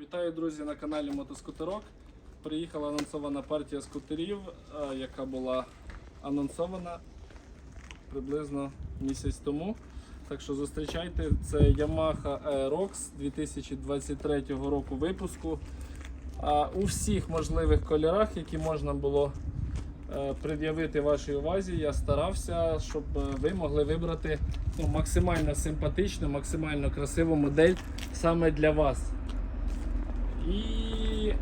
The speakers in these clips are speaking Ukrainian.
Вітаю, друзі, на каналі Мотоскутерок. Приїхала анонсована партія скутерів, е, яка була анонсована приблизно місяць тому. Так що зустрічайте, це Yamaha Aerox 2023 року випуску. У всіх можливих кольорах, які можна було е, пред'явити вашій увазі, я старався, щоб е, ви могли вибрати ну, максимально симпатичну, максимально красиву модель саме для вас. І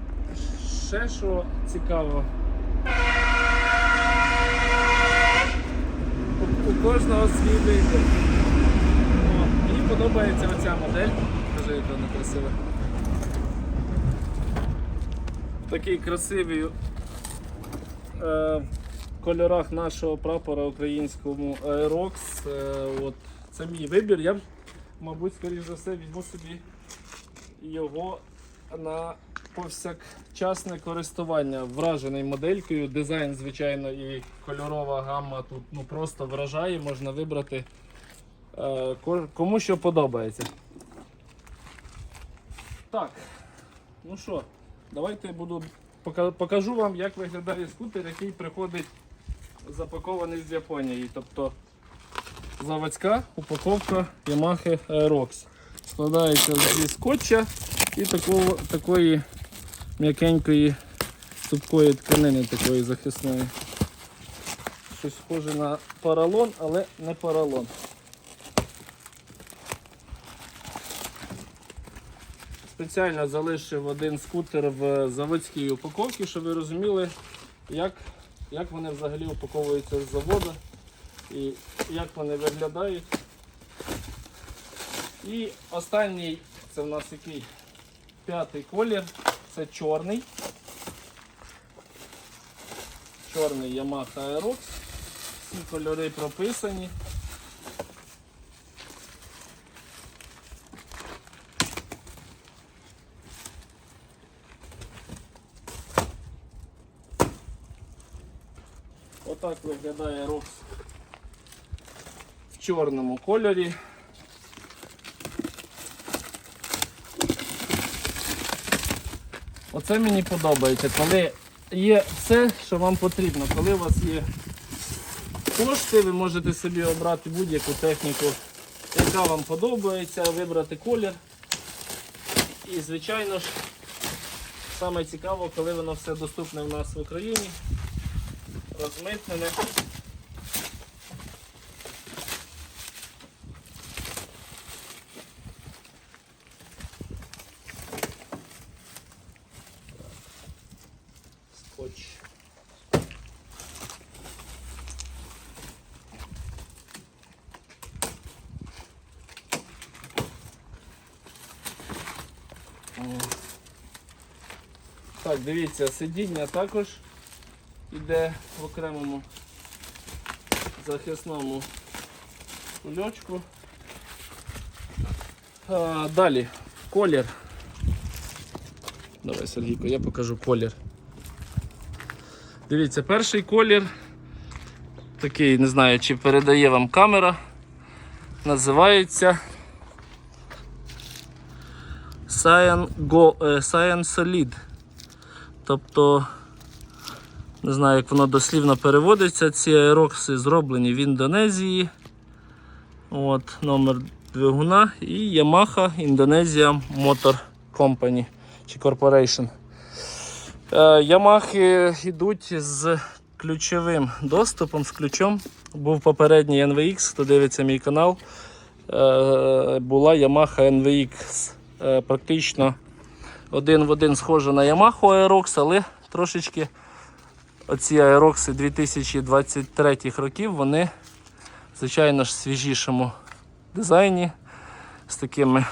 ще що цікаво. У, у кожного свій. О, мені подобається оця модель. Кажи, яка вона красива. Такий красивий е, в кольорах нашого прапора українському Aerox. Е, от, це мій вибір. Я, мабуть, скоріш за все, візьму собі його на повсякчасне користування. Вражений моделькою. Дизайн, звичайно, і кольорова гамма тут ну, просто вражає, можна вибрати е, кому що подобається. Так, ну що, давайте буду покажу вам, як виглядає скутер, який приходить запакований з Японії. Тобто заводська упаковка Yamaha Aerox. Складається зі скотча і такого, такої м'якенької цупкої тканини такої захисної. Щось схоже на поролон, але не поролон. Спеціально залишив один скутер в заводській упаковці, щоб ви розуміли, як, як вони взагалі упаковуються з заводу і як вони виглядають. І останній це в нас який п'ятий колір, це чорний. Чорний Yamaha Aerox. Всі кольори прописані. Отак виглядає Aerox в чорному кольорі. Оце мені подобається, коли є все, що вам потрібно. Коли у вас є кошти, ви можете собі обрати будь-яку техніку, яка вам подобається, вибрати колір. І, звичайно ж, саме цікаво, коли воно все доступне в нас в Україні, розмитнене. Скотч. О. Так, дивіться, сидіння також йде в окремому захисному кульочку. А, далі, колір. Давай, Сергійко, я покажу колір. Дивіться, перший колір, такий, не знаю, чи передає вам камера, називається Cyan, Go, е, Cyan Solid. Тобто, не знаю, як воно дослівно переводиться. Ці аерокси зроблені в Індонезії. От, Номер двигуна і Yamaha Indonesia Motor Company чи Corporation. Е, Ямахи йдуть з ключовим доступом, з ключом. Був попередній NVX, хто дивиться мій канал. Е, Була Yamaha NVX. Е, Практично один в один схожа на Yamaha Aerox, але трошечки оці Aerox 2023 років, вони, звичайно ж, свіжішому дизайні з такими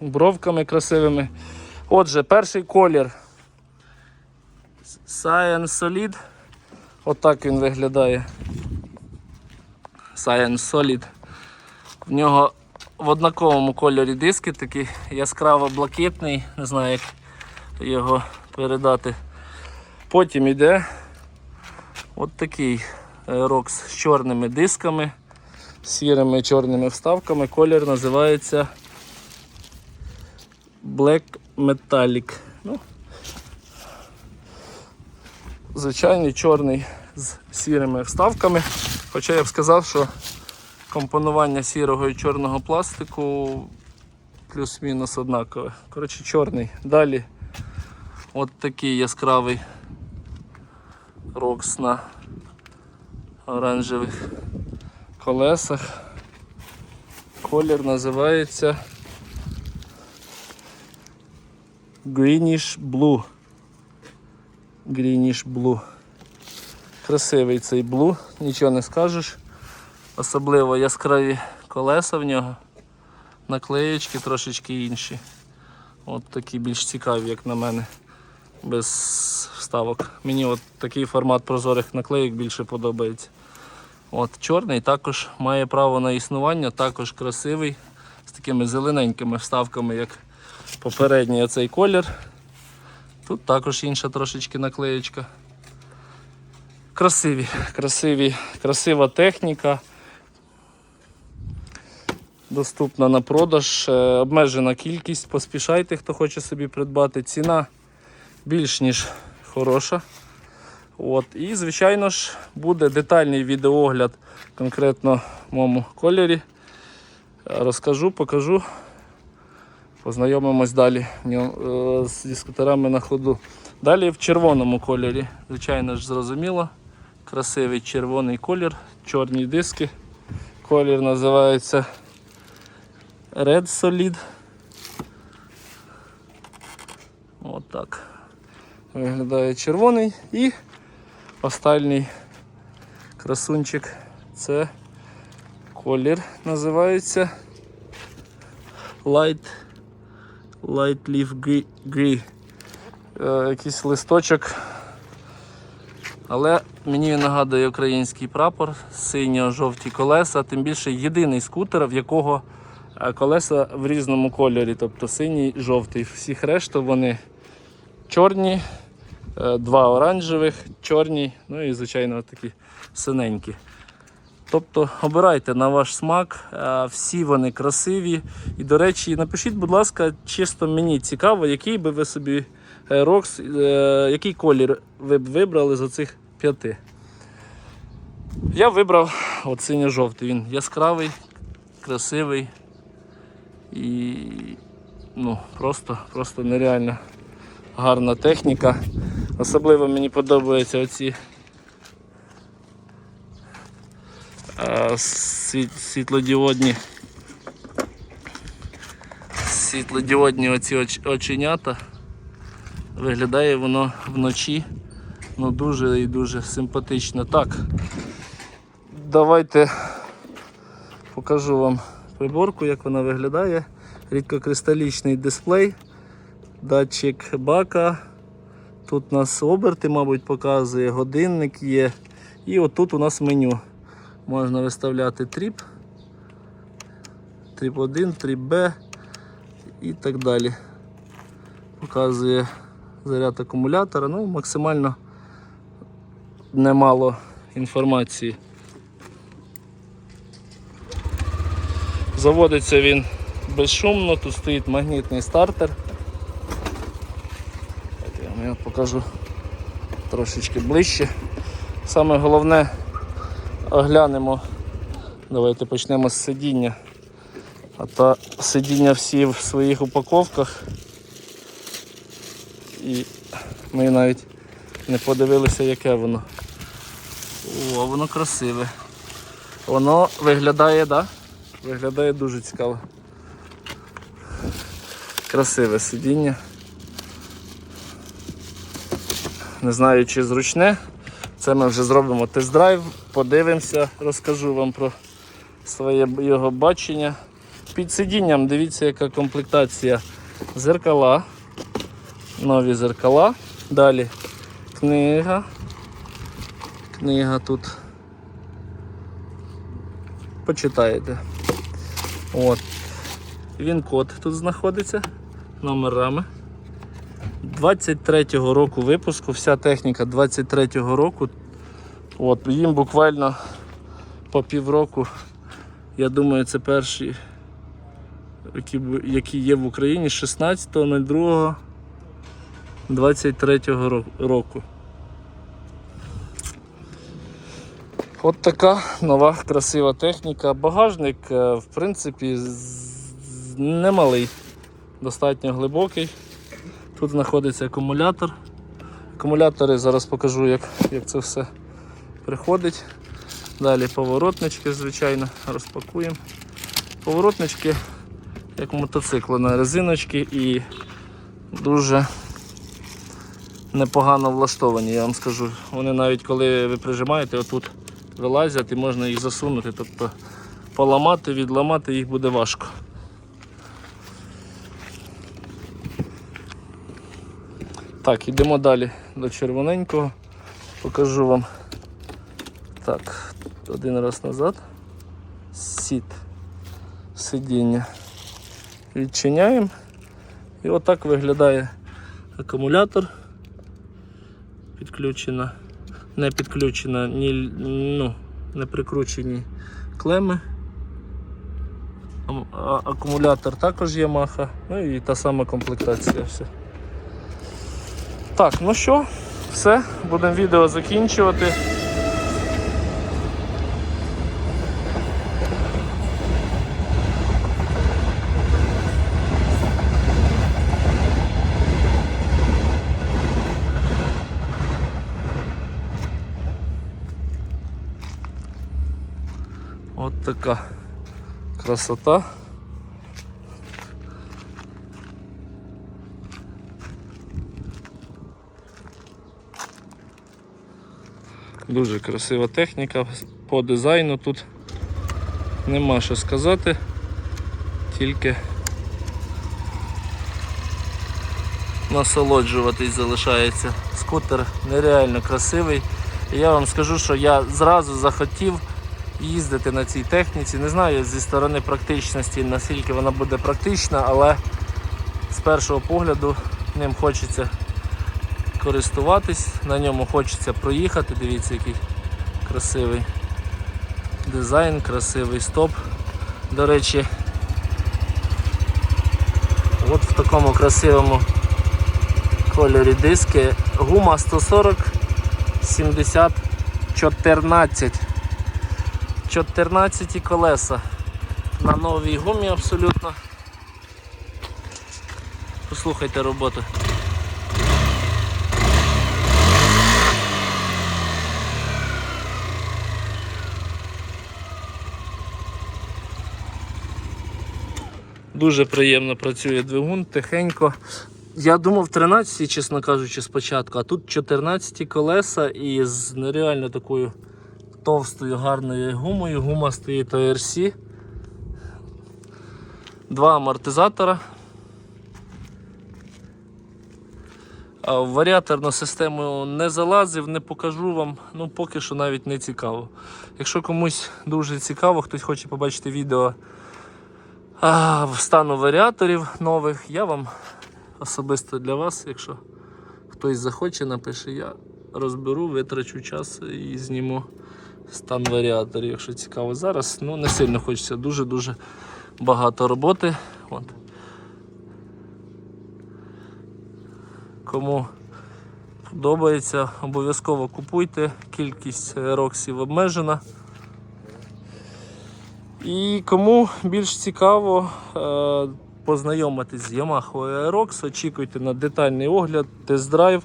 бровками красивими. Отже, перший колір. Cyan Solid. Отак він виглядає. Cyan Solid. В нього в однаковому кольорі диски, такий яскраво блакитний, не знаю як його передати. Потім йде от такий Aerox з чорними дисками, сірими чорними вставками. Колір називається Black Metallic. Ну, звичайний чорний з сірими вставками. Хоча я б сказав, що компонування сірого і чорного пластику плюс-мінус однакове. Коротше, чорний. Далі от такий яскравий рокс на оранжевих колесах. Колір називається Greenish Blue. Greenish Blue. Красивий цей блу, нічого не скажеш. Особливо яскраві колеса в нього. Наклеєчки трошечки інші. От такі більш цікаві, як на мене, без вставок. Мені от такий формат прозорих наклеїк більше подобається. От, чорний також має право на існування, також красивий, з такими зелененькими вставками, як попередній оцей колір. Тут також інша трошечки наклеєчка. Красиві, красиві, красива техніка. Доступна на продаж, е, обмежена кількість. Поспішайте, хто хоче собі придбати. Ціна більш ніж хороша. От. І, звичайно ж, буде детальний відеоогляд конкретно в моєму кольорі. Розкажу, покажу. Познайомимось далі е, зі скутерами на ходу. Далі в червоному кольорі, звичайно ж, зрозуміло. Красивий червоний колір, чорні диски. Колір називається Red Solid. Отак. Виглядає червоний і останній красунчик це колір називається Light Light Leaf. Green. Е, якийсь листочок. Але мені він нагадує український прапор, синьо-жовті колеса, тим більше єдиний скутер, в якого колеса в різному кольорі, тобто синій, жовтий. Всіх решту вони чорні, е, два оранжевих, чорні, ну і звичайно такі синенькі. Тобто обирайте на ваш смак, е, всі вони красиві. І, до речі, напишіть, будь ласка, чисто мені цікаво, який би ви собі е, рокс, який колір ви б вибрали з оцих п'яти. Я вибрав от синьо-жовтий. Він яскравий, красивий і ну, просто, просто нереально гарна техніка. Особливо мені подобаються оці світлодіодні світлодіодні оці оч- оченята. Виглядає воно вночі ну, дуже і дуже симпатично. Так, давайте покажу вам приборку, як вона виглядає. Рідкокристалічний дисплей, датчик бака. Тут у нас оберти, мабуть, показує, годинник є. І отут у нас меню. Можна виставляти тріп, тріп 1, тріп Б і так далі. Показує заряд акумулятора, ну максимально немало інформації. Заводиться він безшумно, тут стоїть магнітний стартер. Я вам покажу трошечки ближче. Саме головне оглянемо. Давайте почнемо з сидіння. А то сидіння всі в своїх упаковках. І ми навіть не подивилися, яке воно. О, воно красиве. Воно виглядає, так? Да? Виглядає дуже цікаво. Красиве сидіння. Не знаю, чи зручне. Це ми вже зробимо тест-драйв, подивимося, розкажу вам про своє його бачення. Під сидінням дивіться, яка комплектація зеркала, нові зеркала. Далі книга. Книга тут. Почитаєте. От. Він код тут знаходиться номерами. 23-го року випуску, вся техніка 23-го року. От, їм буквально по півроку, я думаю, це перші які, які є в Україні 16.02.23 ро- року. От така нова красива техніка. Багажник, е, в принципі, немалий, достатньо глибокий. Тут знаходиться акумулятор. Акумулятори зараз покажу, як, як це все приходить. Далі поворотнички, звичайно, розпакуємо. Поворотнички, як мотоцикл на резиночки і дуже непогано влаштовані, я вам скажу. Вони навіть коли ви прижимаєте, отут вилазять і можна їх засунути. Тобто поламати, відламати їх буде важко. Так, йдемо далі до червоненького. Покажу вам. Так, один раз назад. Сіт. Сидіння. Відчиняємо. І отак виглядає акумулятор. Підключена, не підключена, ні, ну, не прикручені клеми. А- Акумулятор також є маха, ну і та сама комплектація. Все. Так, ну що, все, будемо відео закінчувати. От така красота. Дуже красива техніка по дизайну тут нема що сказати, тільки насолоджуватись залишається. Скутер нереально красивий. І я вам скажу, що я зразу захотів їздити на цій техніці. Не знаю зі сторони практичності, наскільки вона буде практична, але з першого погляду ним хочеться користуватись, на ньому хочеться проїхати. Дивіться, який красивий дизайн, красивий стоп. До речі, от в такому красивому кольорі диски. Гума 140 70 14. 14 колеса. На новій гумі абсолютно. Послухайте роботу. Дуже приємно працює двигун, тихенько. Я думав 13, чесно кажучи, спочатку, а тут 14 колеса і з нереально такою товстою гарною гумою. Гума стоїть ORC. Два амортизатора. Варіаторну систему не залазив, не покажу вам, ну поки що навіть не цікаво. Якщо комусь дуже цікаво, хтось хоче побачити відео а, стану варіаторів нових, я вам особисто для вас, якщо хтось захоче, напише, я розберу, витрачу час і зніму стан варіаторів, якщо цікаво. Зараз ну, не сильно хочеться, дуже-дуже багато роботи. От. Кому подобається, обов'язково купуйте, кількість роксів обмежена. І кому більш цікаво е, познайомитись з Yamaha Aerox, очікуйте на детальний огляд, тест-драйв.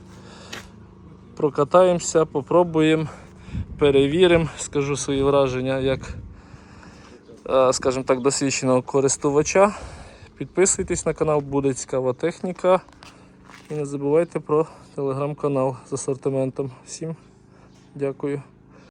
Прокатаємося, попробуємо, перевіримо, скажу свої враження як, е, скажімо так, досвідченого користувача. Підписуйтесь на канал, буде цікава техніка. І не забувайте про телеграм-канал з асортиментом. Всім дякую.